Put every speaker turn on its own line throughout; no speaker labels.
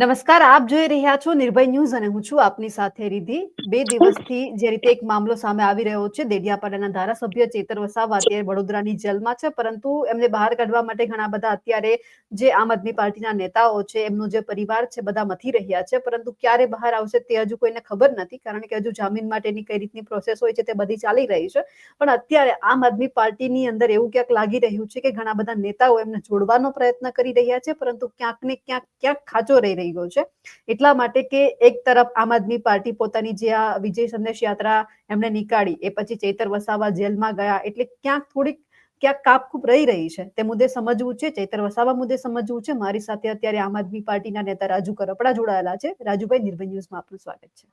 નમસ્કાર, આપ જોઈ રહ્યા છો નિર્ભય ન્યૂઝ અને હું છું આપની સાથે રીધિ બે દિવસથી જે રીતે એક મામલો સામે આવી રહ્યો છે, દેડિયાપાડાના ધારાસભ્ય ચેતર વસાવા અત્યારે વડોદરાની જેલમાં છે, પરંતુ એમને બહાર કાઢવા માટે ઘણા બધા અત્યારે જે આમ આદમી પાર્ટીના નેતાઓ છે, એમનો જે પરિવાર છે, બધા મથી રહ્યા છે, પરંતુ ક્યારે બહાર આવશે તે હજુ કોઈને ખબર નથી, કારણ કે હજુ જામીન માટેની કઈ રીતની પ્રોસેસ હોય છે તે બધી ચાલી રહી છે. પણ અત્યારે આમ આદમી પાર્ટીની અંદર એવું ક્યાંક લાગી રહ્યું છે કે ઘણા બધા નેતાઓ એમને જોડવાનો પ્રયત્ન કરી રહ્યા છે, પરંતુ ક્યાંક ને ક્યાંક ક્યાંક ખાચો રહી રહ્યો છે. એટલા માટે કે એક તરફ આમ આદમી પાર્ટી પોતાની જે આ વિજય સંદેશ યાત્રા એમણે નીકાળી એ પછી ચૈતર વસાવા જેલમાં ગયા એટલે ક્યાંક થોડીક ક્યાંક કાપકૂપ રહી રહી છે. તે મુદ્દે સમજવું છે ચૈતર વસાવા મુદ્દે સમજવું છે. મારી સાથે અત્યારે આમ આદમી પાર્ટીના નેતા રાજુ કરપડા જોડાયેલા છે. રાજુભાઈ નિર્ભય ન્યૂઝમાં આપનું સ્વાગત છે.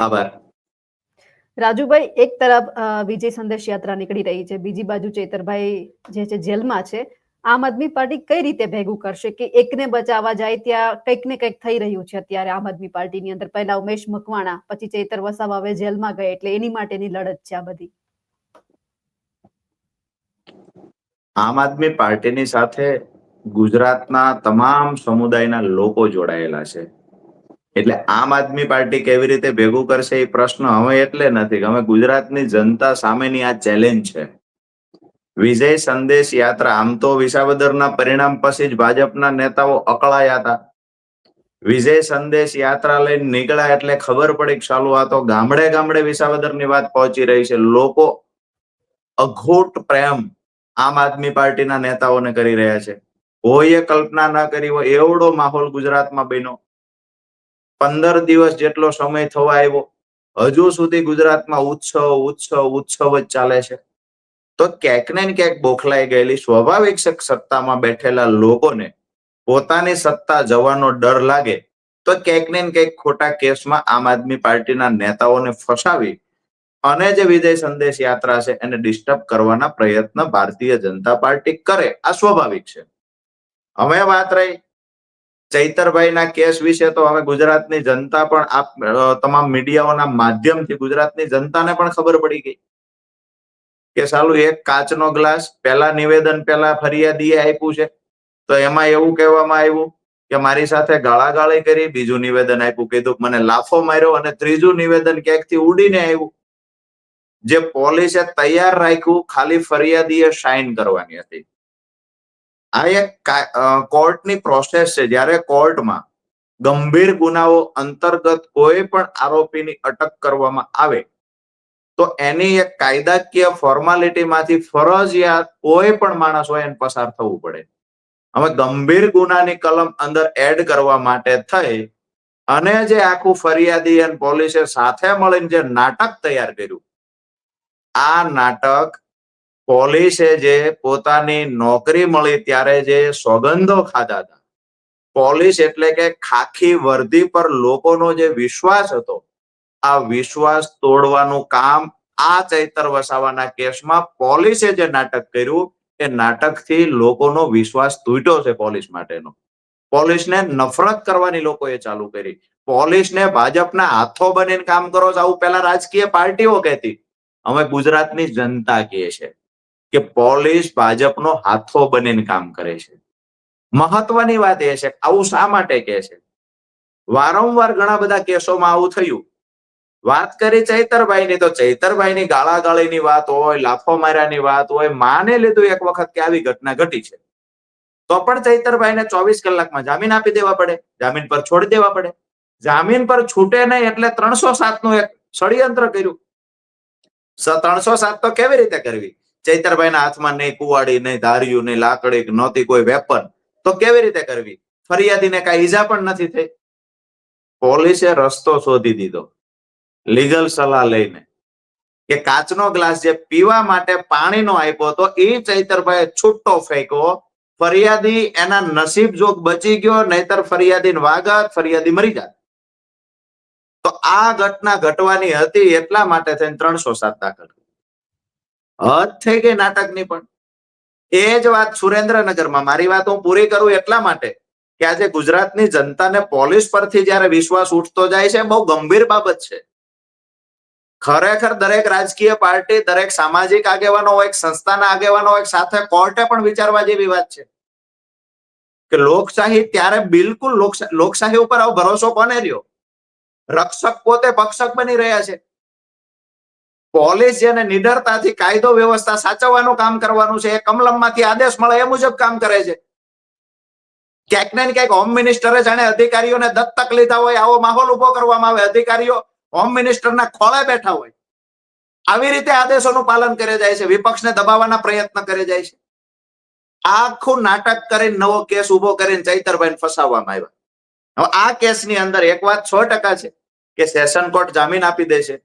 આભાર.
રાજુભાઈ એક તરફ વિજય સંદેશ યાત્રા નીકળી રહી છે. બીજી બાજુ ચેતરભાઈ જે છે જેલમાં છે. આમ આદમી પાર્ટી કઈ રીતે ભેગું કરશે કે એકને બચાવવા જાય ત્યાં કંઈક ને કંઈક થઈ રહ્યું છે અત્યારે આમ આદમી પાર્ટીની અંદર? પહેલા ઉમેશ મકવાણા, પછી ચેતર વસાવા હવે જેલમાં ગયા એટલે એની માટેની લડત છે આ બધી.
આમ આદમી પાર્ટીની સાથે ગુજરાતના તમામ સમુદાયના લોકો જોડાયેલા છે. એટલે આમ આદમી પાર્ટી કેવી રીતે ભેગું કરશે એ પ્રશ્ન હવે એટલે નથી. કે હવે ગુજરાતની જનતા સામેની આ ચેલેન્જ છે. વિજય સંદેશ યાત્રા. આમ તો વિસાવદરના પરિણામ પછી જ ભાજપના નેતાઓ અકળાયા હતા. વિજય સંદેશ યાત્રા લઈને નીકળ્યા એટલે ખબર પડી કે ચાલુ આ તો ગામડે ગામડે વિસાવદરની વાત પહોંચી રહી છે. લોકો અઘોટ પ્રેમ આમ આદમી પાર્ટીના નેતાઓને કરી રહ્યા છે. કોઈએ કલ્પના ના કરી હોય, એવડો માહોલ ગુજરાતમાં બન્યો. પંદર દિવસ જેટલો સમય થવા આવ્યો. હજુ સુધી ગુજરાતમાં ઉત્સવ ઉત્સવ ઉત્સવ જ ચાલે છે. તો ક્યાંક ને ક્યાંક બોખલાઈ ગયેલી સ્વાભાવિક સત્તામાં બેઠેલા લોકોને પોતાની સત્તા જવાનો ડર લાગે. તો ક્યાંક ને ક્યાંક ખોટા કેસમાં આમ આદમી પાર્ટીના નેતાઓને ફસાવી અને જે વિજય સંદેશ યાત્રા છે એને ડિસ્ટર્બ કરવાના પ્રયત્ન ભારતીય જનતા પાર્ટી કરે. આ સ્વાભાવિક છે. હવે વાત રહી ચૈતરભાઈના કેસ વિશે, તો હવે ગુજરાતની જનતા પણ આ તમામ મીડિયાઓના માધ્યમથી ગુજરાતની જનતાને પણ ખબર પડી ગઈ. કે સાલું એક કાચનો ગ્લાસ, પહેલા નિવેદન પહેલા ફરિયાદીએ આપ્યું છે. તો એમાં એવું કહેવામાં આવ્યું કે મારી સાથે ગાળાગાળી કરી, બીજું નિવેદન આપ્યું. કીધું મને લાફો માર્યો અને ત્રીજું નિવેદન ક્યાંકથી ઉડીને આવ્યું. જે પોલીસે તૈયાર રાખ્યું, ખાલી ફરિયાદીએ સાઇન કરવાની હતી. આ એક કોર્ટની પ્રોસેસ છે. જ્યારે કોર્ટમાં ગંભીર ગુનાઓ અંતર્ગત કોઈ પણ આરોપીની અટક કરવામાં આવે તો એની એક કાયદાકીય ફોર્માલિટીમાંથી ફરજિયાત કોઈ પણ માણસ હોય એને પસાર થવું પડે. હવે ગંભીર ગુનાની કલમ અંદર એડ કરવા માટે થઈ અને જે આખું ફરિયાદી અને પોલીસે સાથે મળીને જે નાટક તૈયાર કર્યું, આ નાટક પોલીસે જે પોતાની નોકરી મળી ત્યારે જે સોગંદો ખાધા હતા. પોલીસ એટલે કે ખાખી વર્દી પર લોકોનો જે વિશ્વાસ હતો આ વિશ્વાસ તોડવાનું કામ આ ચૈતર વસાવાના કેસમાં પોલીસે જે નાટક કર્યું, એ નાટકથી લોકોનો વિશ્વાસ તૂટ્યો છે પોલીસ માટેનો. પોલીસને નફરત કરવાની લોકોએ ચાલુ કરી. પોલીસને ભાજપના હાથો બનીને કામ કરો છો, આવું પેલા રાજકીય પાર્ટીઓ કહેતી. હવે ગુજરાતની જનતા કહે છે કે પોલીસ ભાજપનો હાથો બનીને કામ કરે છે. મહત્વની વાત એ છે આવું શા માટે કહે છે? વારંવાર ઘણા બધા કેસોમાં આવું થયું. વાત કરી ચૈતરભાઈની, તો ચૈતરભાઈની ગાળાગાળીની વાત હોય લાફો માર્યાની વાત હોય, માને લીધું એક વખત કે આવી ઘટના ઘટી છે. તો પણ ચૈતરભાઈને ચોવીસ કલાકમાં જામીન આપી દેવા પડે, જામીન પર છોડી દેવા પડે. જામીન પર છૂટે નહીં એટલે ત્રણસો સાતનું એક ષડયંત્ર કર્યું. ત્રણસો સાત તો કેવી રીતે કરવી? ચૈતરભાઈના હાથમાં નહીં કુવાડી, નહીં ધાર્યું, નહીં લાકડી નહોતી કોઈ વેપન. તો કેવી રીતે કરવી? ફરિયાદીને કઈ ઈજા પણ નથી થઈ. પોલીસે રસ્તો શોધી દીધો. લીગલ સલાહ લઈને. કે કાચનો ગ્લાસ જે પીવા માટે પાણીનો આપ્યો હતો, એ ચૈતરભાઈ છૂટો ફેંક્યો. ફરિયાદી એના નસીબ જોગ બચી ગયો, નહીતર ફરિયાદી વાગત, ફરિયાદી મરી જાત. તો આ ઘટના ઘટવાની હતી એટલા માટે થઈને ત્રણસો સાત દાખલ. હદ થઈ ગઈ નાટકની પણ. એ જ વાત સુરેન્દ્રનગરમાં. મારી વાત હું પૂરી કરું એટલા માટે કે આજે ગુજરાતની જનતાને પોલીસ પરથી જયારે વિશ્વાસ ઉઠતો જાય છે બહુ ગંભીર બાબત છે. ખરેખર દરેક રાજકીય પાર્ટી, દરેક સામાજિક આગેવાનો હોય સંસ્થાના આગેવાનો હોય સાથે કોર્ટે પણ વિચારવા જેવી વાત છે. કે લોકશાહી ત્યારે બિલકુલ લોકશાહી ઉપર આવો ભરોસો કોને રહ્યો? રક્ષક પોતે પક્ષક બની રહ્યા છે. પોલીસ જેને નિડરતાથી કાયદો વ્યવસ્થા સાચવવાનું કામ કરવાનું છે એ કમલમમાંથી આદેશ મળે એ મુજબ કામ કરે છે. ક્યાંક ને ક્યાંક હોમ મિનિસ્ટરે જાણે અધિકારીઓને દત્તક લીધા હોય, આવો માહોલ ઊભો કરવામાં આવે. અધિકારીઓ હોમ મિનિસ્ટરના ખોળે બેઠા હોય. આવી રીતે આદેશોનું પાલન કરે જાય છે. વિપક્ષને દબાવવાના પ્રયત્ન કરે જાય છે. આખું નાટક કરીને નવો કેસ ઊભો કરીને ચૈતરભાઈને ફસાવવામાં આવ્યા. આ કેસની અંદર એક વાત સો ટકા છે કે સેશન કોર્ટ જામીન આપી દે છે.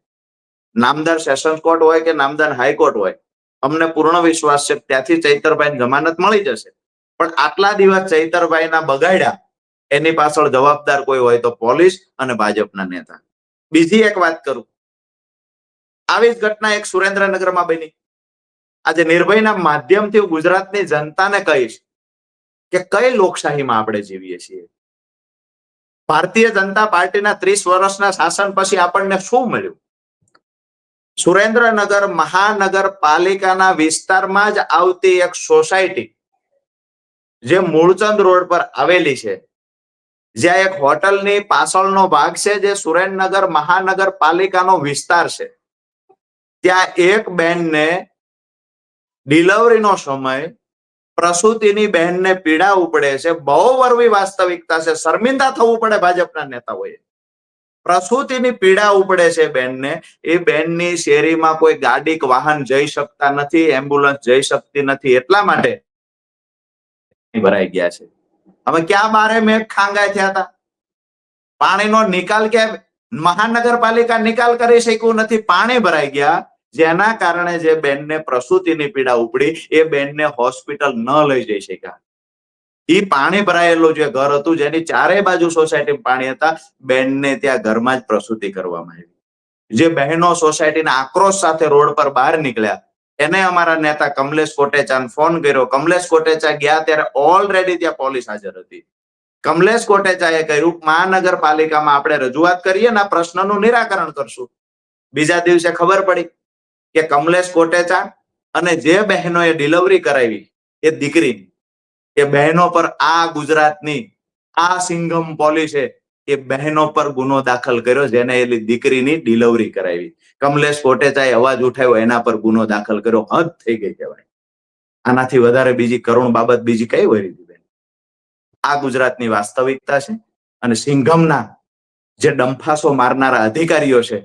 નામદાર સેશન કોર્ટ હોય કે નામદાર હાઈકોર્ટ હોય, અમને પૂર્ણ વિશ્વાસ છે ત્યાંથી ચૈતરભાઈ જમાનત મળી જશે. પણ આટલા દિવસ ચૈતરભાઈના બગાડ્યા, એની પાછળ જવાબદાર કોઈ હોય તો પોલીસ અને ભાજપના નેતા. બીજી એક વાત કરું. આવી જ ઘટના એક સુરેન્દ્રનગરમાં બની. આજે નિર્ભયના માધ્યમથી હું ગુજરાતની જનતાને કહીશ કે કઈ લોકશાહીમાં આપણે જીવીએ છીએ? ભારતીય જનતા પાર્ટીના ત્રીસ વર્ષના શાસન પછી આપણને શું મળ્યું? સુરેન્દ્રનગર મહાનગરપાલિકાના વિસ્તારમાં જ આવતી એક સોસાયટી જે મૂળચંદ રોડ પર આવેલી છે જ્યાં એક હોટલની પાછળનો ભાગ છે, જે સુરેન્દ્રનગર મહાનગરપાલિકાનો વિસ્તાર છે. ત્યાં એક બેનને ડિલિવરીનો સમય, પ્રસૂતિની બહેનને પીડા ઉપડે છે, બહુ વરવી વાસ્તવિકતા છે, શર્મિંદા થવું પડે ભાજપના નેતાઓએ. પ્રસૂતિની પીડા ઉપડે છે બેનને, એ બેનની શેરીમાં કોઈ ગાડી વાહન જઈ શકતા નથી, એમ્બ્યુલન્સ જઈ શકતી નથી, એટલા માટે ભરાઈ ગયા છે. હવે ક્યાં બારે મેં ખાંગાય થયા હતા? પાણીનો નિકાલ કે મહાનગરપાલિકા નિકાલ કરી શક્યું નથી. પાણી ભરાઈ ગયા. જેના કારણે જે બેનને પ્રસૂતિની પીડા ઉપડી, એ બેનને હોસ્પિટલ ન લઈ જઈ શક્યા. એ પાણી ભરાયેલું જે ઘર હતું, જેની ચારે બાજુ સોસાયટી પાણી હતા, બેનને ત્યાં ઘરમાં જ પ્રસૂતિ કરવામાં આવી. જે બહેનો સોસાયટીના આક્રોશ સાથે રોડ પર બહાર નીકળ્યા એને અમારા નેતા કમલેશ કોટેચાને ફોન કર્યો. કમલેશ કોટેચા ગયા ત્યારે ઓલરેડી ત્યાં પોલીસ હાજર હતી. કમલેશ કોટેચાએ કહ્યું, મહાનગરપાલિકામાં આપણે રજૂઆત કરીએ ને આ પ્રશ્નનું નિરાકરણ કરશું. બીજા દિવસે ખબર પડી કે કમલેશ કોટેચા અને જે બહેનોએ ડિલિવરી કરાવી, એ દીકરી એ બહેનો પર આ ગુજરાતની, આ સિંઘમ પોલીસે એ બહેનો પર ગુનો દાખલ કર્યો જેને એની દીકરીની ડિલિવરી કરાવી. કમલેશ કોટેચાએ અવાજ ઉઠાવ્યો, એના પર ગુનો દાખલ કર્યો. હદ થઈ ગઈ કહેવાય. આનાથી વધારે બીજી કરુણ બાબત બીજી કઈ હોય રીતિબેન આ ગુજરાતની વાસ્તવિકતા છે અને સિંઘમના જે ડંફાસો મારનારા અધિકારીઓ છે,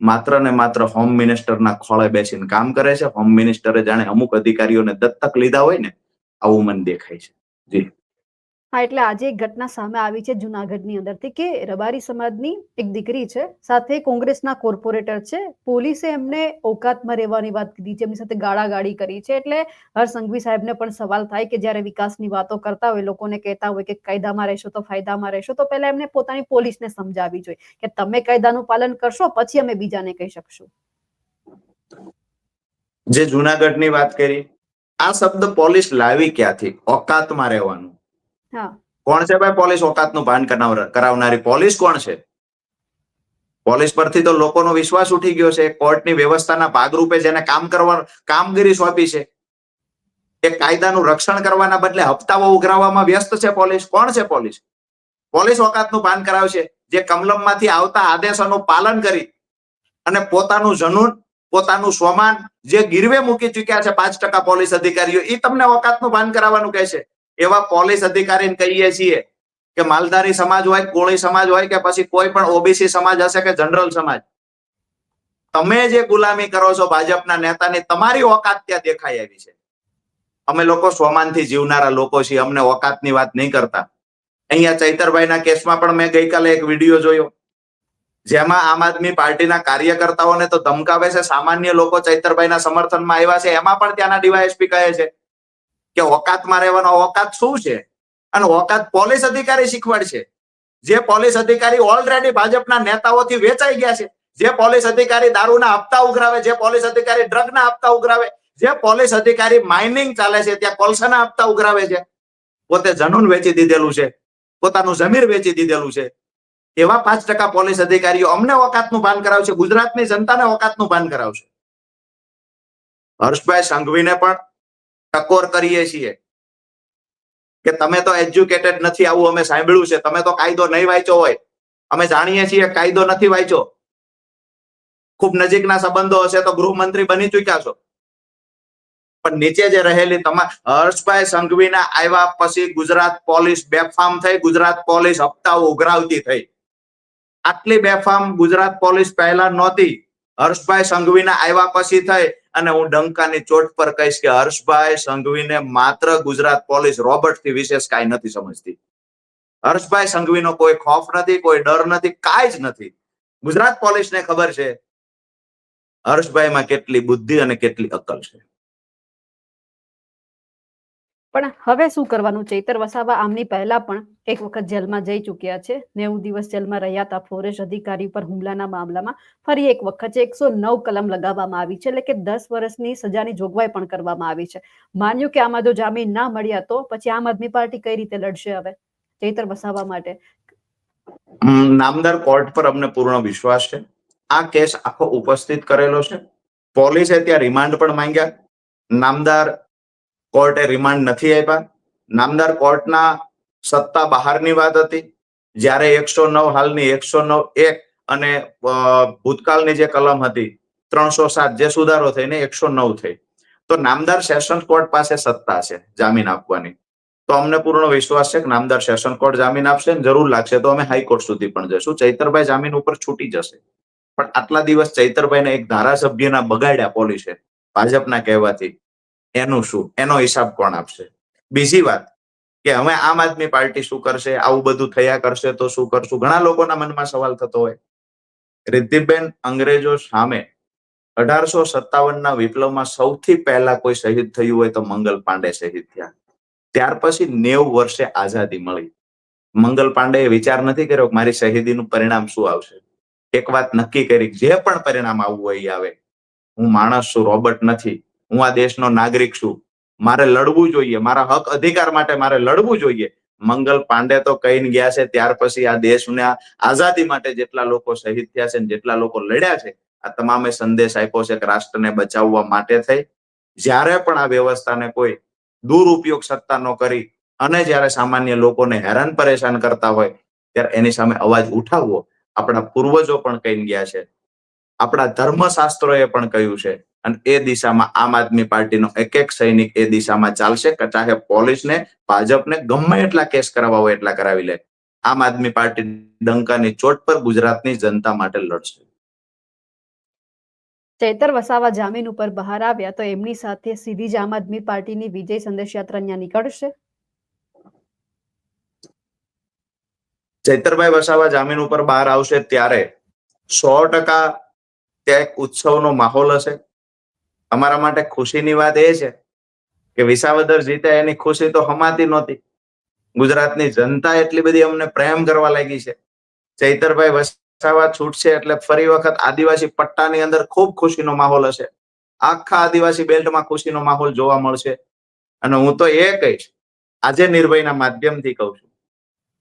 માત્ર ને માત્ર હોમ મિનિસ્ટરના ખોળે બેસીને કામ કરે છે. હોમ મિનિસ્ટરે જાણે અમુક અધિકારીઓને દત્તક લીધા હોય ને, આવું મને દેખાય છે. જી.
હા, એટલે આજે એક ઘટના સામે આવી છે જુનાગઢની અંદરથી કે રબારી સમાજની એક દીકરી છે, સાથે કોંગ્રેસના કોર્પોરેટર છે. પોલીસે એમને ઓકાતમાં રહેવાની વાત કીધી છે, એમની સાથે ગાળાગાળી કરી છે. એટલે હર સંઘવી સાહેબને પણ સવાલ થાય કે જ્યારે વિકાસની વાતો કરતા હોય, લોકોને કહેતા હોય કે કાયદામાં રહેશો તો ફાયદામાં રહેશો, તો પહેલા એમને પોતાની પોલીસને સમજાવવી જોઈએ કે તમે કાયદાનું પાલન કરશો, પછી અમે બીજાને કહી શકશું.
જે જુનાગઢની વાત કરી, આ શબ્દ પોલીસ લાવી ક્યાંથી? ઓકાતમાં રહેવાનું. કોણ છે ભાઈ પોલીસ ઓકાતનું ભાન કરાવનારી પોલીસ કોણ છે? પોલીસ પરથી તો લોકોનો વિશ્વાસ ઉઠી ગયો છે. કોર્ટની વ્યવસ્થાના ભાગરૂપે જેને કામ કરવા કામગીરી સોંપી છે. એ કાયદાનું રક્ષણ કરવાના બદલે હપ્તાઓ ઉઘરાવવામાં વ્યસ્ત છે પોલીસ. કોણ છે પોલીસ? પોલીસ ઓકાતનું ભાન કરાવશે. જે કમલમમાંથી આવતા આદેશોનું પાલન કરી અને પોતાનું જનૂન, પોતાનું સ્વમાન જે ગીરવે મૂકી ચુક્યા છે પાંચ ટકા પોલીસ અધિકારીઓ એ તમને ઓકાતનું ભાન કરાવવાનું કહે છે. એવા પોલીસ અધિકારીને કહીએ છીએ કે માલધારી સમાજ હોય, કોળી સમાજ હોય કે પછી કોઈ પણ ઓબીસી સમાજ હશે કે જનરલ સમાજ. તમે જે ગુલામી કરો છો ભાજપના નેતાની, તમારી ઓકાત ત્યાં દેખાઈ આવી છે. અમે લોકો સ્વમાનથી જીવનારા લોકો છીએ, અમને ઓકાતની વાત નહીં કરતા. અહીંયા ચૈતરભાઈના કેસમાં પણ મેં ગઈકાલે એક વીડિયો જોયો. જેમાં આમ આદમી પાર્ટીના કાર્યકર્તાઓને તો ધમકાવે છે, સામાન્ય લોકો ચૈતરભાઈના સમર્થનમાં આવ્યા છે, એમાં પણ ત્યાંના ડીવાયએસપી કહે છે કે ઓકાતમાં રહેવાનો ઓકાત શું છે? અને ઓકાત પોલીસ અધિકારી શીખવાડશે. જે પોલીસ અધિકારી ઓલરેડી ભાજપના નેતાઓથી વેચાઈ ગયા છે, જે પોલીસ અધિકારી દારૂના હપ્તા ઉઘરાવે, જે પોલીસ અધિકારી ડ્રગના હપ્તા ઉઘરાવે, જે પોલીસ અધિકારી માઇનિંગ ચાલે છે, ત્યાં કોલસાના હપ્તા ઉઘરાવે છે, પોતે જનૂન વેચી દીધેલું છે, પોતાનું જમીર વેચી દીધેલું છે. એવા પાંચ ટકા પોલીસ અધિકારીઓ અમને ઓકાતનું ભાન કરાવશે ગુજરાતની જનતાને ઓકાતનું ભાન કરાવશે હર્ષભાઈ સંઘવીને પણ ટકોર કરીએ છીએ. કે તમે તો એજ્યુકેટેડ નથી આવું અમે સાંભળ્યું છે. તમે તો કાયદો નહીં વાંચ્યો હોય. અમે જાણીએ છીએ કાયદો નથી વાંચ્યો. ખૂબ નજીકના સંબંધો હશે તો ગૃહમંત્રી બની ચૂક્યા છો. પણ નીચે જે રહેલી તમા, હર્ષભાઈ સંઘવીના આવ્યા પછી ગુજરાત પોલીસ બેફામ થઈ, ગુજરાત પોલીસ હપ્તાઓ ઉઘરાવતી થઈ. આટલી બેફામ ગુજરાત પોલીસ પહેલા નહોતી. હર્ષભાઈ સંઘવીના આવ્યા પછી થઈ. અને હું ડંકાની ચોટ પર કહીશ કે હર્ષભાઈ સંઘવીને માત્ર ગુજરાત પોલીસ રોબર્ટથી વિશેષ કાંઈ નથી સમજતી. હર્ષભાઈ સંઘવીનો કોઈ ખોફ નથી, કોઈ ડર નથી, કાંઈ જ નથી. ગુજરાત પોલીસને ખબર છે, હર્ષભાઈમાં કેટલી બુદ્ધિ અને કેટલી અકલ છે.
પણ હવે શું કરવાનું? ચૈતર વસાવા આમની પહેલા પણ એક વખત જેલમાં જઈ ચૂક્યા છે. નેવું દિવસ જેલમાં રહ્યા હતા. ફોરેસ્ટ અધિકારી પર હુમલાના મામલામાં ફરી એક વખત એકસો નવ કલમ લગાવવામાં આવી છે. એટલે કે દસ વર્ષની સજાની જોગવાઈ પણ કરવામાં આવી છે. માન્યું કે આમાં જો જામીન ના મળ્યા તો પછી આમ આદમી પાર્ટી કઈ રીતે લડશે હવે? ચૈતર વસાવા માટે.
નામદાર કોર્ટ પર અમને પૂર્ણ વિશ્વાસ છે. આ કેસ આખો ઉપસ્થિત કરેલો છે. પોલીસે ત્યાં રિમાન્ડ પણ માંગ્યા. નામદાર કોર્ટે રિમાન્ડ નથી આપ્યા. નામદાર કોર્ટના સત્તા બહારની વાત હતી. જ્યારે એકસો નવ, હાલની એકસો નવ એક અને ભૂતકાળની જે કલમ હતી, ત્રણસો સાત જે સુધારો થઈને એકસો નવ થઈ. તો નામદાર સેશન્સ કોર્ટ પાસે સત્તા છે જામીન આપવાની. તો અમને પૂર્ણ વિશ્વાસ છે કે નામદાર સેશન કોર્ટ જામીન આપશે જરૂર લાગશે તો અમે હાઈકોર્ટ સુધી પણ જઈશું. ચૈતરભાઈ જામીન ઉપર છૂટી જશે. પણ આટલા દિવસ ચૈતરભાઈને એક ધારાસભ્યના બગાડ્યા પોલીસે ભાજપના કહેવાથી. એનું શું? એનો હિસાબ કોણ આપશે? બીજી વાત કે હવે આમ આદમી પાર્ટી શું કરશે? આવું બધું થયા કરશે તો શું કરશું? ઘણા લોકોના મનમાં સવાલ થતો હોય. રિદ્ધિબેન અંગ્રેજો સામે અઢારસો સત્તાવનના વિપ્લવમાં સૌથી પહેલા કોઈ શહીદ થયું હોય તો મંગલ પાંડે શહીદ થયા. ત્યાર પછી નેવું વર્ષે આઝાદી મળી. મંગલ પાંડે વિચાર નથી કર્યો કે મારી શહીદીનું પરિણામ શું આવશે? એક વાત નક્કી કરી જે પણ પરિણામ આવવું હોય આવે. હું માણસ છું, રોબોટ નથી. હું આ દેશનો નાગરિક છું. મારે લડવું જોઈએ. મારા હક અધિકાર માટે મારે લડવું જોઈએ. મંગલ પાંડે તો કહીને ગયા છે, ત્યાર પછી આ દેશના આઝાદી માટે જેટલા લોકો શહીદ થયા છે જેટલા લોકો લડ્યા છે, આ તમામે સંદેશ આપ્યો છે કે રાષ્ટ્રને બચાવવા માટે થઈ. જ્યારે પણ આ વ્યવસ્થાને કોઈ દુરુપયોગ સત્તાનો કરી અને જ્યારે સામાન્ય લોકોને હેરાન પરેશાન કરતા હોય, ત્યારે એની સામે અવાજ ઉઠાવવો આપણા પૂર્વજો પણ કહીને ગયા છે. આપણા ધર્મશાસ્ત્રોએ પણ કહ્યું છે અને એ દિશામાં આમ આદમી પાર્ટીનો એક એક સૈનિક એ દિશામાં ચાલશે પોલીસ ચાહે પોલીસને ભાજપને ગમે એટલા કેસ કરાવવા હોય એટલા કરાવી લે. આમ આદમી પાર્ટી ડંકાની ચોટ પર ગુજરાતની જનતા માટે લડશે.
ચૈતર વસાવા જામીન ઉપર બહાર આવ્યા તો એમની સાથે સીધી જ આમ આદમી પાર્ટીની વિજય સંદેશ યાત્રા અહીંયા નીકળશે?
ચૈતરભાઈ વસાવા જામીન ઉપર બહાર આવશે ત્યારે સો ટકા ત્યાં એક ઉત્સવનો માહોલ હશે. અમારા માટે ખુશીની વાત એ છે કે વિસાવદર જીતે એની ખુશી તો હમાતી નહોતી. ગુજરાતની જનતા એટલી બધી અમને પ્રેમ કરવા લાગી છે. ચૈતરભાઈ વસાવા છૂટશે એટલે ફરી વખત આદિવાસી પટ્ટાની અંદર ખૂબ ખુશીનો માહોલ હશે. આખા આદિવાસી બેલ્ટમાં ખુશીનો માહોલ જોવા મળશે. અને હું તો એ કહીશ. આજે નિર્ભયના માધ્યમથી કહું છું.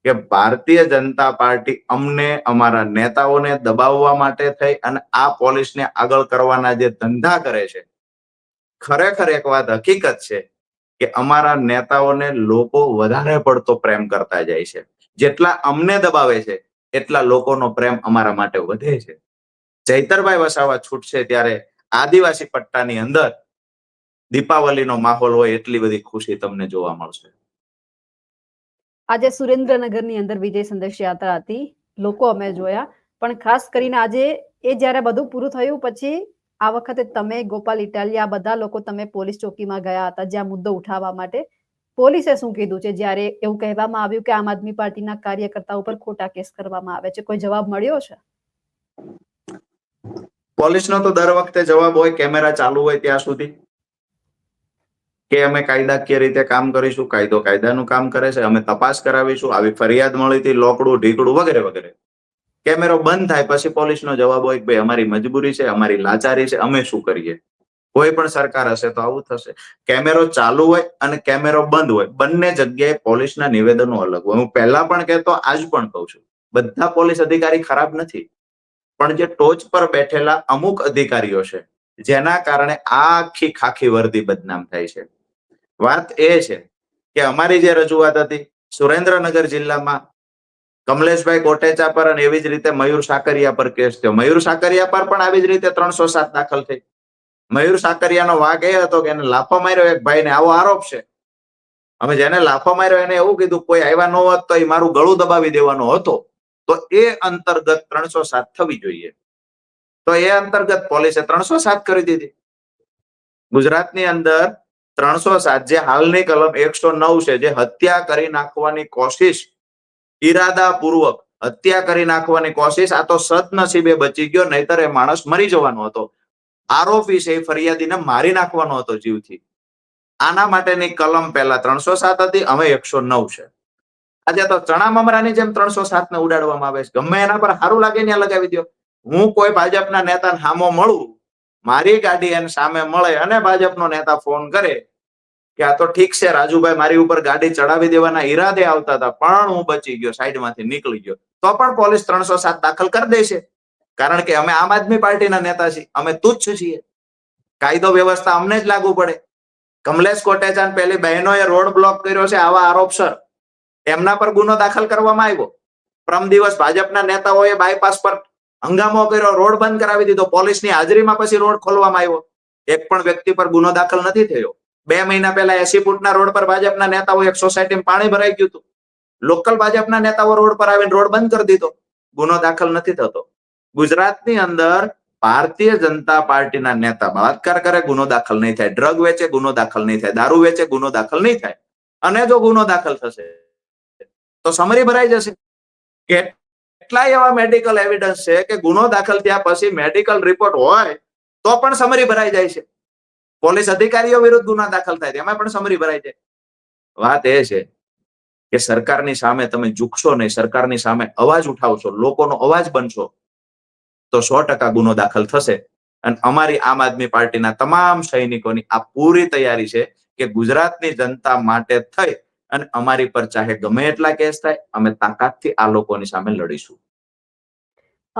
કે ભારતીય જનતા પાર્ટી અમને અમારા નેતાઓને દબાવવા માટે થઈ અને આ પોલીસને આગળ કરવાના જે ધંધા કરે છે, ખરેખર એક વાત હકીકત છે કે અમારા નેતાઓને લોકો વધારે પડતો પ્રેમ કરતા જાય છે. જેટલા અમને દબાવે છે, એટલા લોકોનો પ્રેમ અમારા માટે વધે છે. ચૈતરભાઈ વસાવા છૂટશે ત્યારે આદિવાસી પટ્ટાની અંદર દીપાવલીનો માહોલ હોય એટલી બધી ખુશી તમને જોવા મળશે.
આજે સુરેન્દ્રનગરની અંદર વિજય સંદેશ યાત્રા હતી. લોકો અમે જોયા. પણ ખાસ કરીને આજે એ જ્યારે બધું પૂરું થયું પછી આ વખતે તમે ગોપાલ ઇટાલિયા બધા લોકો તમે પોલીસ ચોકીમાં ગયા હતા જ્યાં મુદ્દો ઉઠાવવા માટે. પોલીસે શું કીધું છે? જ્યારે એવું કહેવામાં આવ્યું કે આમ આદમી પાર્ટીના કાર્યકર્તા ઉપર ખોટા કેસ કરવામાં આવે છે, કોઈ જવાબ મળ્યો છે?
પોલીસનો તો દર વખતે જવાબ હોય, કેમેરા ચાલુ હોય ત્યાં સુધી. કે અમે કાયદાકીય રીતે કામ કરીશું, કાયદો કાયદાનું કામ કરે છે, અમે તપાસ કરાવીશું, આવી ફરિયાદ મળી હતી, લોકડું, ઢીકડું વગેરે વગેરે. કેમેરો બંધ થાય પછી પોલીસનો જવાબ હોય કે ભાઈ અમારી મજબૂરી છે, અમારી લાચારી છે, અમે શું કરીએ? કોઈ પણ સરકાર હશે તો આવું થશે. કેમેરો ચાલુ હોય અને કેમેરો બંધ હોય. બંને જગ્યાએ પોલીસના નિવેદનો અલગ હોય. હું પહેલા પણ કહેતો, આજ પણ કહું છું. બધા પોલીસ અધિકારી ખરાબ નથી. પણ જે ટોચ પર બેઠેલા અમુક અધિકારીઓ છે, જેના કારણે આખી ખાખી વર્દી બદનામ થાય છે. વાત એ છે કે અમારી જે રજૂઆત હતી સુરેન્દ્રનગર જિલ્લામાં કમલેશભાઈ કોટેચા પર અને એવી જ રીતે મયુર સાકરિયા પર કેસ થયો. મયુર સાકરિયા પર પણ આવી જ રીતે ત્રણસો સાત દાખલ થઈ. મયુર સાકરિયાનો વાક એ હતો કે એને લાફો માર્યો એક ભાઈને. આવો આરોપ છે. અમે જેને લાફો માર્યો એને એવું કીધું, કોઈ આવ્યા ન હોત તો એ મારું ગળું દબાવી દેવાનો હતો. તો એ અંતર્ગત ત્રણસો સાત થવી જોઈએ. તો એ અંતર્ગત પોલીસે ત્રણસો સાત કરી દીધી. ગુજરાતની અંદર ત્રણસો સાત, જે હાલની કલમ એકસો નવ છે, જે હત્યા કરી નાખવાની કોશિશ ઈરાદાપૂર્વક હત્યા કરી નાખવાની કોશિશ, આ તો સદનસીબે બચી ગયો, નહીતર એ માણસ મરી જવાનો હતો. આરોપી છે એ ફરિયાદીને મારી નાખવાનો હતો જીવથી. આના માટેની કલમ પહેલા ત્રણસો સાત હતી, હવે એકસો નવ છે. આજે તો ચણા મમરાની જેમ ત્રણસો સાત ને ઉડાડવામાં આવે છે. ગમે એના પર સારું લાગે ત્યાં લગાવી દો હું કોઈ ભાજપના નેતાને હામો મળું મારી ગાડી એને સામે મળે અને ભાજપનો નેતા ફોન કરે કે આ તો ઠીક છે, રાજુભાઈ મારી ઉપર ગાડી ચડાવી દેવાના ઈરાદે આવતા હતા, પણ હું બચી ગયો, સાઈડમાંથી નીકળી ગયો. તો પણ પોલીસ ત્રણસો સાત દાખલ કરી દેશે કારણ કે અમે આમ આદમી પાર્ટીના નેતા છીએ, અમે તુચ્છ છીએ. કાયદો વ્યવસ્થા અમને જ લાગુ પડે. કમલેશ કોટેચાન પેલી બહેનોએ રોડ બ્લોક કર્યો છે, આવા આરોપસર એમના પર ગુનો દાખલ કરવામાં આવ્યો. પ્રમ દિવસ ભાજપના નેતાઓએ બાયપાસ પર હંગામો કર્યો, રોડ બંધ કરાવી દીધો, પોલીસની હાજરીમાં પછી રોડ ખોલવામાં આવ્યો. એક પણ વ્યક્તિ પર ગુનો દાખલ નથી થયો. બે મહિના પહેલા એસી ફૂટના રોડ પર ભાજપના નેતાઓ એક સોસાયટીમાં પાણી ભરાઈ ગયું હતું. લોકલ ભાજપના નેતાઓ રોડ પર આવીને રોડ બંધ કરી દીધો. ગુનો દાખલ નથી થતો. ગુજરાતની અંદર ભારતીય જનતા પાર્ટીના નેતા બળાત્કાર કરે, ગુનો દાખલ નહીં થાય. ડ્રગ વેચે, ગુનો દાખલ નહીં થાય. દારૂ વેચે, ગુનો દાખલ નહીં થાય. અને જો ગુનો દાખલ થશે, તો સમરી ભરાઈ જશે. કેટલાય એવા મેડિકલ એવિડન્સ છે કે ગુનો દાખલ થયા પછી મેડિકલ રિપોર્ટ હોય તો પણ સમરી ભરાઈ જાય છે. પોલીસ અધિકારીઓ વિરુદ્ધ ગુના દાખલ થાય એમાં પણ સમરી ભરાઈ જાય. વાત એ છે કે સરકારની સામે તમે ઝૂકશો નહીં, સરકારની સામે અવાજ ઉઠાવશો, લોકોનો અવાજ બનશો, તો સો ટકા ગુનો દાખલ થશે. અને અમારી આમ આદમી પાર્ટીના તમામ સૈનિકોની આ પૂરી તૈયારી છે કે ગુજરાતની જનતા માટે થઈ અને અમારી પર ચાહે ગમે એટલા કેસ થાય, અમે તાકાતથી આ લોકોની સામે લડીશું.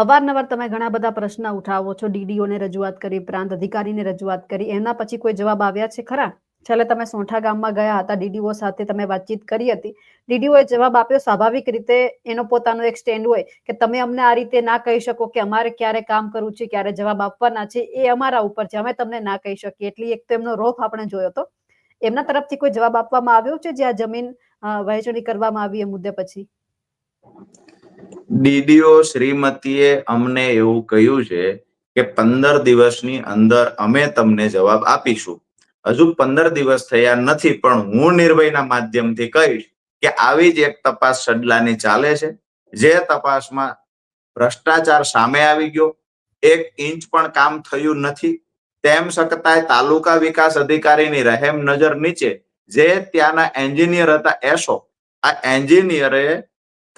અવારનવાર તમે ઘણા બધા પ્રશ્ન ઉઠાવો છો, ડીડીઓને રજૂઆત કરી, પ્રાંત અધિકારીને રજૂઆત કરી એના પછી કોઈ જવાબ આવ્યા છે ખરા? છેલ્લે તમે સોંઠા ગામમાં ગયા હતા, ડીડીઓ સાથે તમે વાતચીત કરી હતી. ડીડીઓએ જવાબ આપ્યો, સ્વાભાવિક રીતે એનો પોતાનો એક સ્ટેન્ડ હોય કે તમે અમને આ રીતે ના કહી શકો કે અમારે ક્યારે કામ કરવું છે, ક્યારે જવાબ આપવાના છે, એ અમારા ઉપર છે, અમે તમને ના કહી શકીએ. એટલી એક તો એમનો રોફ આપણે જોયો હતો એમના તરફથી કોઈ જવાબ આપવામાં આવ્યો છે, જે આ જમીન વહેંચણી કરવામાં આવી એ મુદ્દે પછી?
ડીડીઓ શ્રીમતીએ અમને એવું કહ્યું છે કે પંદર દિવસની અંદર અમે તમને જવાબ આપીશું. હજુ પંદર દિવસ થયા નથી, પણ હું નિર્ભયના માધ્યમથી કહીશ કે આવી જ એક તપાસ સડલાની ચાલે છે. જે તપાસમાં ભ્રષ્ટાચાર સામે આવી ગયો. એક ઇંચ પણ કામ થયું નથી. તેમ છતાંય તાલુકા વિકાસ અધિકારીની રહેમ નજર નીચે. જે ત્યાંના એન્જિનિયર હતા એસો આ એન્જિનિયરે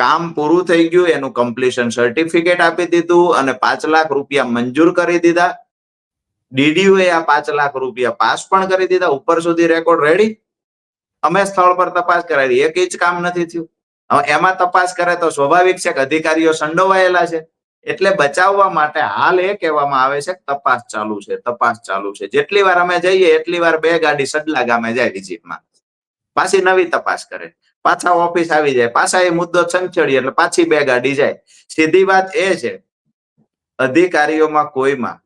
કામ પૂરું થઈ ગયું, એનું કમ્પ્લીશન સર્ટિફિકેટ આપી દીધું અને પાંચ લાખ રૂપિયા મંજૂર કરી દીધા. ડીડીઓએ આ પાંચ લાખ રૂપિયા પાસ પણ કરી દીધા. ઉપર સુધી રેકોર્ડ રેડી અમે સ્થળ પર તપાસ કરાવી. એક ઇંચ કામ નથી થયું. હવે એમાં તપાસ કરે તો સ્વાભાવિક છે કે અધિકારીઓ સંડોવાયેલા છે. એટલે બચાવવા માટે હાલ એ કહેવામાં આવે છે તપાસ ચાલુ છે, તપાસ ચાલુ છે. જેટલી વાર અમે જઈએ, એટલી વાર બે ગાડી સડલા ગામે જાય વિઝિટમાં પાછી નવી તપાસ કરે. પાછા ઓફિસ આવી જાય. પાછા એ મુદ્દો છંછડી એટલે પાછી બે ગાડી જાય. સીધી વાત એ છે, અધિકારીઓમાં કોઈમાં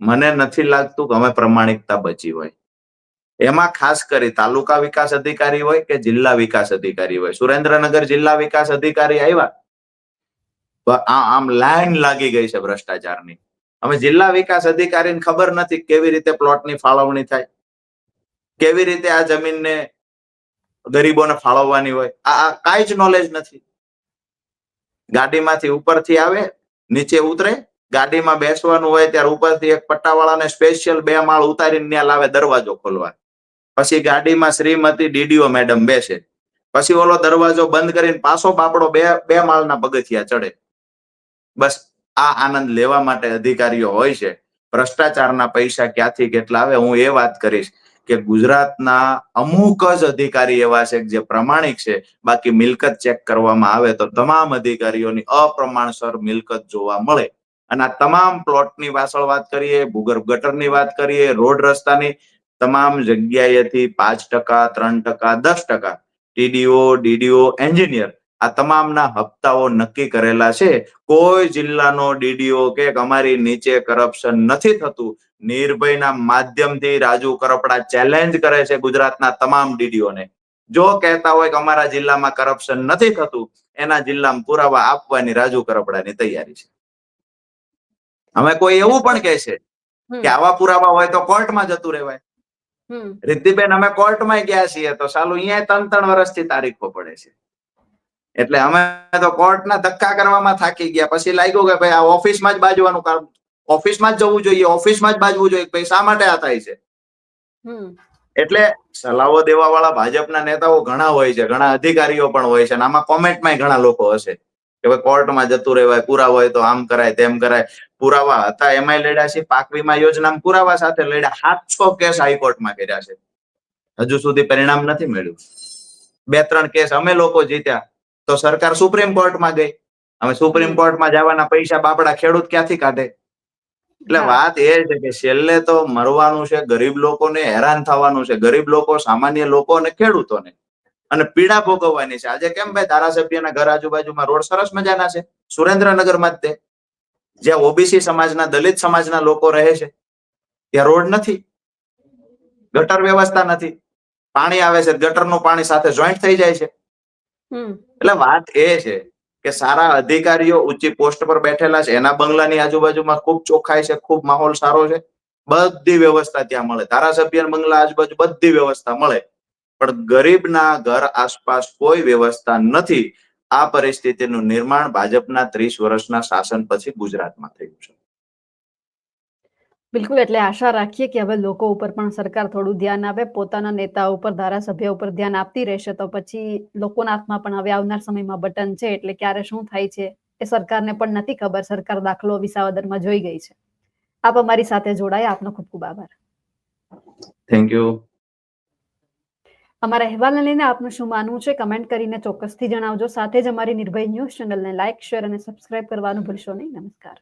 મને નથી લાગતું કે અમે પ્રમાણિકતા બચી હોય. એમાં ખાસ કરી તાલુકા વિકાસ અધિકારી હોય કે જિલ્લા વિકાસ અધિકારી હોય? સુરેન્દ્રનગર જિલ્લા વિકાસ અધિકારી આવ્યા? આમ લાઈન લાગી ગઈ છે ભ્રષ્ટાચારની. અમે જિલ્લા વિકાસ અધિકારીને ખબર નથી કેવી રીતે પ્લોટની ફાળવણી થાય? કેવી રીતે આ જમીનને ગરીબોને ફાળવવાની હોય. આ કાંઈ જ નોલેજ નથી. ગાડીમાંથી ઉપરથી આવે, નીચે ઉતરે, ગાડીમાં બેસવાનું હોય ત્યારે ઉપરથી એક પટ્ટાવાળાને સ્પેશિયલ બે માળ ઉતારીને ત્યાં લાવે દરવાજો ખોલવા પછી ગાડીમાં શ્રીમતી ડીડીઓ મેડમ બેસે. પછી ઓલો દરવાજો બંધ કરીને પાછો બાપડો બે બે માળના પગથિયા ચડે. બસ આ આનંદ લેવા માટે અધિકારીઓ હોય છે. ભ્રષ્ટાચારના પૈસા ક્યાંથી કેટલા આવે, હું એ વાત કરીશ. કે ગુજરાતના અમુક જ અધિકારી એવા છે જે પ્રમાણિક છે, બાકી મિલકત ચેક કરવામાં આવે તો તમામ અધિકારીઓની અપ્રમાણસર મિલકત જોવા મળે. અને આ તમામ પ્લોટની પાછળ વાત કરીએ, ભૂગર્ભ ગટરની વાત કરીએ, રોડ રસ્તાની, તમામ જગ્યાએથી પાંચ ટકા, ત્રણ ટકા, દસ ટકા ટીડીઓ, ડીડીઓ, એન્જિનિયર આ તમામના હપ્તાઓ નક્કી કરેલા છે. કોઈ જિલ્લાનો ડીડીઓ કે અમારી નીચે કરપ્શન નથી થતું નિર્ભયના માધ્યમથી રાજુ કરપડા ચેલેન્જ કરે છે ગુજરાતના તમામ ડીડીઓને. જો કહેતા હોય કે અમારા જિલ્લામાં કરપ્શન નથી થતું એના જિલ્લામાં પુરાવા આપવાની રાજુ કરપડાની તૈયારી છે. અમે કોઈ એવું પણ કહે છે કે આવા પુરાવા હોય તો કોર્ટમાં જતું રહેવાય. રિદ્ધિબેન અમે કોર્ટમાં ગયા છીએ તો સાલું અહીંયા ત્રણ ત્રણ વર્ષથી તારીખો પડે છે. એટલે અમે તો કોર્ટના ધક્કા કરવામાં થાકી ગયા. પછી લાગ્યું કે ભાઈ આ ઓફિસમાં જ બાજવાનું કામ ઓફિસમાં જ જવું જોઈએ ઓફિસમાં જ બાજવું જોઈએ શા માટે આ થાય છે? એટલે સલાહો દેવા વાળા ભાજપના નેતાઓ ઘણા હોય છે ઘણા અધિકારીઓ પણ હોય છે અને આમાં કોમેન્ટમાં ઘણા લોકો હશે. કે ભાઈ કોર્ટમાં જતું રહેવાય પુરાવા હોય તો આમ કરાય તેમ કરાય. પુરાવા હતા એમાંય લડ્યા છે પાક વીમા યોજના પુરાવા સાથે લડ્યા સાતસો કેસ હાઈકોર્ટમાં કર્યા છે. હજુ સુધી પરિણામ નથી મળ્યું. બે ત્રણ કેસ અમે લોકો જીત્યા તો સરકાર સુપ્રીમ કોર્ટમાં ગઈ. અમે સુપ્રીમ કોર્ટમાં જવાના પૈસા બાપડા ખેડૂત ક્યાંથી કાઢે? એટલે વાત એ છે કે છેલ્લે તો મરવાનું છે ગરીબ લોકોને હેરાન થવાનું છે. ગરીબ લોકો સામાન્ય લોકો અને ખેડૂતોને. અને પીડા ભોગવવાની છે. આજે કેમ ભાઈ ધારાસભ્યના ઘર આજુબાજુમાં રોડ સરસ મજાના છે? સુરેન્દ્રનગરમાં જ તે. જ્યાં ઓબીસી સમાજના દલિત સમાજના લોકો રહે છે. ત્યાં રોડ નથી. ગટર વ્યવસ્થા નથી. પાણી આવે છે. ગટરનું પાણી સાથે જોઈન્ટ થઈ જાય છે. એટલે વાત એ છે કે સારા અધિકારીઓ ઊંચી પોસ્ટ પર બેઠેલા છે. એના બંગલાની આજુબાજુમાં ખૂબ ચોખ્ખાઈ છે, ખૂબ માહોલ સારો છે. બધી વ્યવસ્થા ત્યાં મળે. ધારાસભ્ય બંગલા આજુબાજુ બધી વ્યવસ્થા મળે. પણ ગરીબના ઘર આસપાસ કોઈ વ્યવસ્થા નથી. આ પરિસ્થિતિનું નિર્માણ ભાજપના ત્રીસ વર્ષના શાસન પછી ગુજરાતમાં થયું છે.
બિલકુલ એટલે આશા રાખીએ કે હવે લોકો ઉપર પણ સરકાર થોડું ધ્યાન આપે પોતાના નેતા ઉપર ધારાસભ્ય ઉપર ધ્યાન આપતી રહેશે તો પછી લોકોના હાથમાં પણ હવે આવનાર સમયમાં બટન છે એટલે ક્યારે શું થાય છે એ સરકારને પણ નથી ખબર. સરકાર દાખલો વિસાવદરમાં જોઈ ગઈ છે. આપ અમારી સાથે જોડાયા. આપનો ખૂબ ખૂબ આભાર.
થેન્ક યુ
અમારા અહેવાલને લઈને આપનું શું માનવું છે? કમેન્ટ કરીને ચોક્કસથી જણાવજો. સાથે જ અમારી નિર્ભય ન્યૂઝ ચેનલને લાઇક શેર અને સબસ્ક્રાઇબ કરવાનું ભૂલશો નહીં. નમસ્કાર.